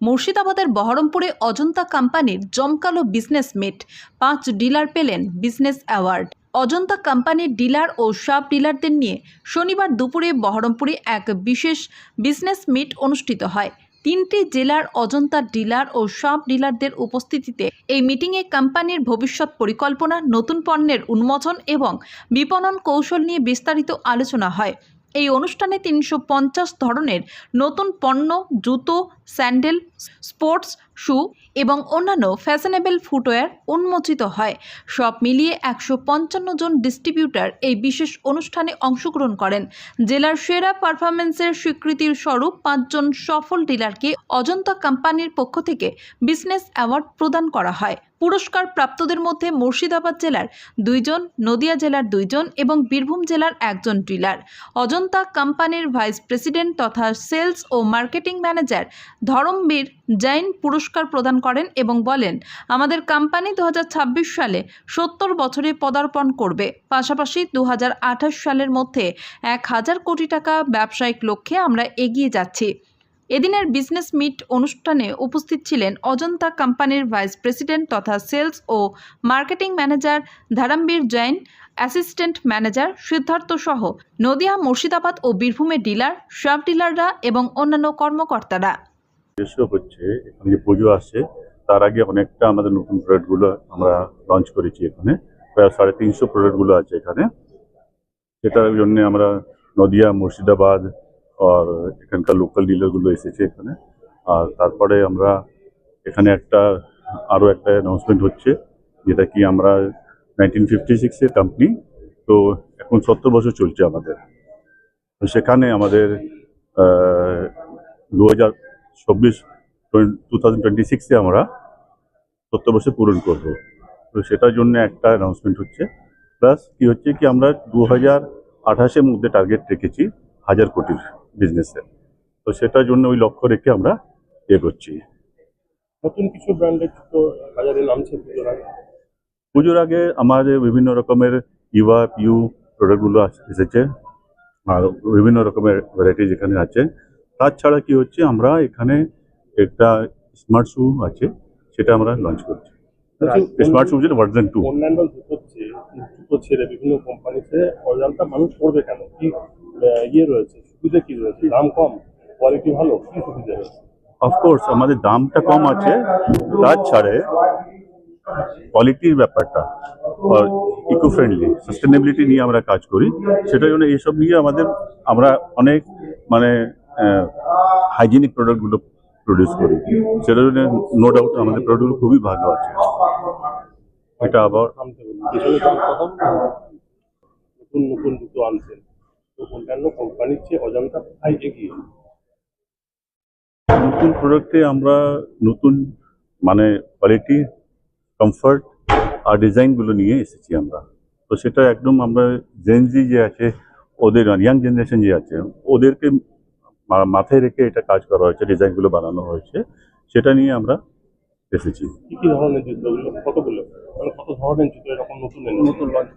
মুর্শিদাবাদের বহরমপুরে অজন্তা কোম্পানির জমকালো বিজনেস মিট, পাঁচ ডিলার পেলেন বিজনেস অ্যাওয়ার্ড। অজন্তা কোম্পানির ডিলার ও সাব ডিলারদের নিয়ে শনিবার দুপুরে বহরমপুরে এক বিশেষ বিজনেস মিট অনুষ্ঠিত হয়। তিনটি জেলার অজন্তা ডিলার ও সাব ডিলারদের উপস্থিতিতে এই মিটিংয়ে কোম্পানির ভবিষ্যৎ পরিকল্পনা, নতুন পণ্যের উন্মোচন এবং বিপণন কৌশল নিয়ে বিস্তারিত আলোচনা হয়। এই অনুষ্ঠানে তিনশো পঞ্চাশ ধরনের নতুন পণ্য জুতো স্যান্ডেল স্পোর্টস শু এবং অন্যান্য ফ্যাশনেবল ফুটওয়্যার উন্মোচিত হয়। সব মিলিয়ে একশো পঞ্চান্ন জন ডিস্ট্রিবিউটার এই বিশেষ অনুষ্ঠানে অংশগ্রহণ করেন। জেলার সেরা পারফরমেন্সের স্বীকৃতির স্বরূপ পাঁচজন সফল ডিলারকে অজন্তা কোম্পানির পক্ষ থেকে বিজনেস অ্যাওয়ার্ড প্রদান করা হয়। পুরস্কার প্রাপ্তদের মধ্যে মুর্শিদাবাদ জেলার দুইজন, নদিয়া জেলার দুইজন এবং বীরভূম জেলার একজন ডিলার। অজন্তা কোম্পানির ভাইস প্রেসিডেন্ট তথা সেলস ও মার্কেটিং ম্যানেজার ধরমবীর জৈন পুরস্কার প্রদান করেন এবং বলেন, আমাদের কোম্পানি দু হাজার ছাব্বিশ সালে সত্তর বছরে পদার্পণ করবে। পাশাপাশি দু হাজার আঠাশ সালের মধ্যে এক হাজার কোটি টাকা ব্যবসায়িক লক্ষ্যে আমরা এগিয়ে যাচ্ছি। এদিনের বিজনেস মিট অনুষ্ঠানে উপস্থিত ছিলেন অজন্তা কোম্পানির ভাইস প্রেসিডেন্ট তথা সেলস ও marketing manager Dharamvir Jain, assistant manager Siddhartha সহ নদিয়া মুর্শিদাবাদ ও বীরভূমের ডিলার, সাব ডিলাররা এবং অন্যান্য কর্মকর্তারা। উদ্দেশ্য হচ্ছে, এখানে যে পুজো আসছে, তার আগে অনেকটা আমাদের নতুন প্রোডাক্টগুলো আমরা লঞ্চ করেছি এখানে। প্রায় সাড়ে তিনশো প্রোডাক্টগুলো আছে এখানে। সেটার জন্য আমরা নদিয়া, মুর্শিদাবাদ আর এখানকার লোকাল ডিলারগুলো এসেছে এখানে। আর তারপরে আমরা এখানে একটা আরও একটা অ্যানাউন্সমেন্ট হচ্ছে, যেটা কি আমরা নাইনটিন ফিফটি সিক্সের কোম্পানি তো এখন সত্তর বছর চলছে আমাদের। সেখানে আমাদের দু হাজার চব্বিশ টু থাউজেন্ড টোয়েন্টি সিক্সে আমরা সত্তর বছর পূরণ করব। তো সেটার জন্য একটা অ্যানাউন্সমেন্ট হচ্ছে। প্লাস কি হচ্ছে কি আমরা দু হাজার আঠাশের মধ্যে টার্গেট রেখেছি হাজার কোটির বিজনেসে তো সেটার জন্য ওই লক্ষ্য রেখে আমরা করছি নতুন কিছু ব্র্যান্ডের জুতো বাজারে নামছে পুজোর আগে? পুজোর আগে আমাদের বিভিন্ন রকমের ইভা পিউ প্রোডাক্টগুলো এসেছে। আর বিভিন্ন রকমের ভ্যারাইটিজ এখানে আছে। তাছাড়া কি হচ্ছে আমরা এখানে একটা স্মার্ট শু আছে সেটা আমরা লঞ্চ করছি। স্মার্ট শু যেটা ভার্জন টু অন্যান্য জুতো ছেড়ে বিভিন্ন কোম্পানিতে অজান্তা মানুষ করবে কেন? কি ইয়ে রয়েছে সুবিধা কি রয়েছে? দাম কম? কোয়ালিটি ভালো? কি সুবিধা রয়েছে? অফকোর্স আমাদের দামটা কম আছে তাছাড়া কোয়ালিটির ব্যাপারটা ইকো ফ্রেন্ডলি সাস্টেনেবিলিটি নিয়ে আমরা কাজ করি। সেটার জন্য এইসব নিয়ে আমাদের আমরা অনেক মানে হাইজিনিক প্রোডাক্টগুলো প্রডিউস করি। সেটার জন্য নো ডাউট আমাদের প্রোডাক্টগুলো খুবই ভালো আছে। এটা আবার। নতুন নতুন জুতো আনছেন তো অন্যান্য কোম্পানির চেয়ে অজান্তা এগিয়ে নতুন প্রোডাক্টে আমরা নতুন মানে কোয়ালিটি কমফর্ট আর ডিজাইনগুলো নিয়ে এসেছি আমরা। তো সেটা একদম আমরা জেনজি যে আছে ওদের ইয়াং জেনারেশন যে আছে ওদেরকে মাথায় রেখে এটা কাজ করা হয়েছে ডিজাইনগুলো বানানো হয়েছে সেটা নিয়ে আমরা এসেছি। কি কি ধরনের কতগুলো? মানে কত ধরনের জুতো এরকম নতুন নতুন লঞ্চ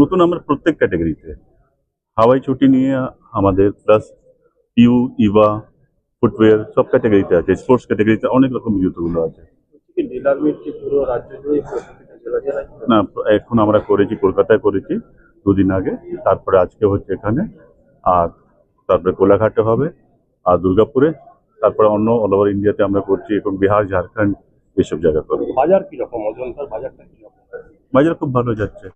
নতুন আমরা প্রত্যেক ক্যাটাগরিতে হাওয়াই ছুটি নিয়ে আমাদের প্লাস ইউ ইভা ফুটওয়্যার সব ক্যাটাগরিতে আছে স্পোর্টস ক্যাটাগরিতে অনেক রকম জুতোগুলো আছে। না এখন আমরা করেছি কলকাতায় করেছি দুদিন আগে তারপরে আজকে হচ্ছে এখানে আর তারপরে কোলাঘাটে হবে আর দুর্গাপুরে তারপরে অন্য অল ওভার ইন্ডিয়াতে আমরা করছি এখন বিহার ঝাড়খণ্ড এইসব জায়গা করব। বাজার কীরকম? অজন্তার বাজারটা কি বাজার খুব ভালো যাচ্ছে।